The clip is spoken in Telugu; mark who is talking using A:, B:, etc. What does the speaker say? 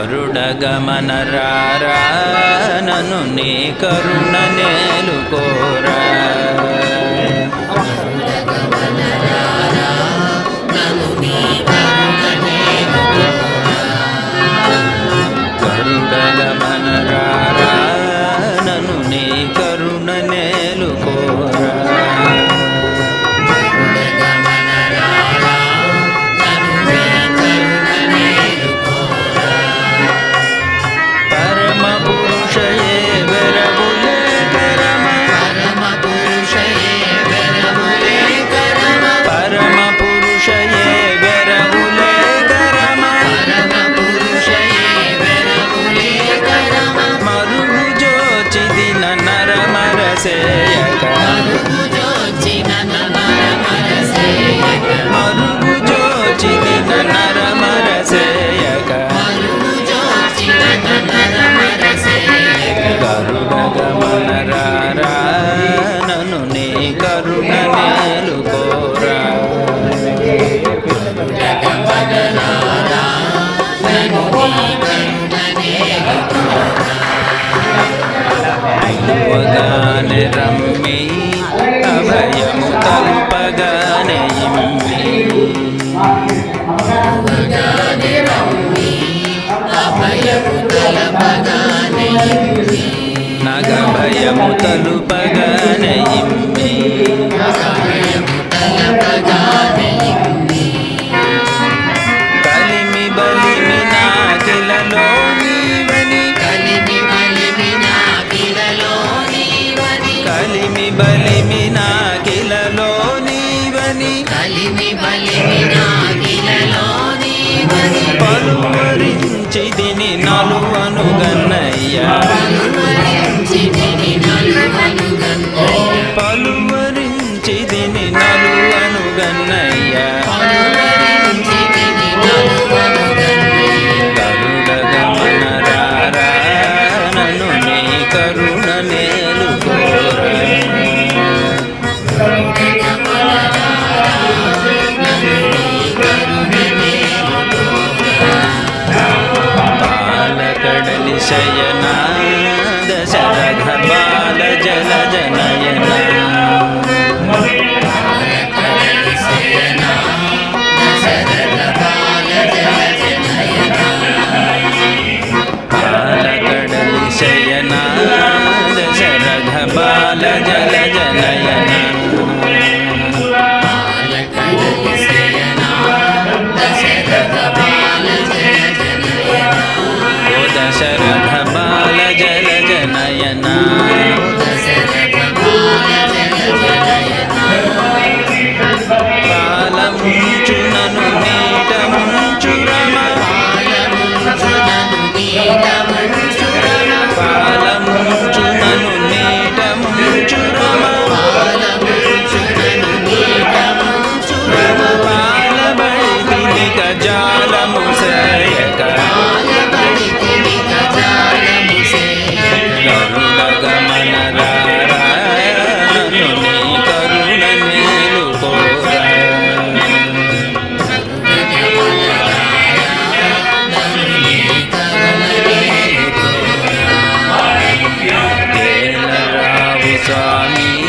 A: గరుడగమన నను నీ కరుణ నేలు కోరా. తలపగానే నగ భయము తలుపగానే కలిమి బలిమి నాకిలలో నీవని.
B: కలిమి మలిమి నాకిలలో నీవని.
A: కలిమి బలిమి నాకిలలో నీవని.
B: కలిమి బలిమి నీవని.
A: పలువరించి దిని నలువను గన్నయ్యా
B: పలువరించి
A: నన్ను నీ కరుణ నేలుకోరా బాలకడలి దశరథ బాల జల జనయనా. బాలకడలి శయన దశరథ బాల జల జనయన ఓ దశరథ బాల జల Swami.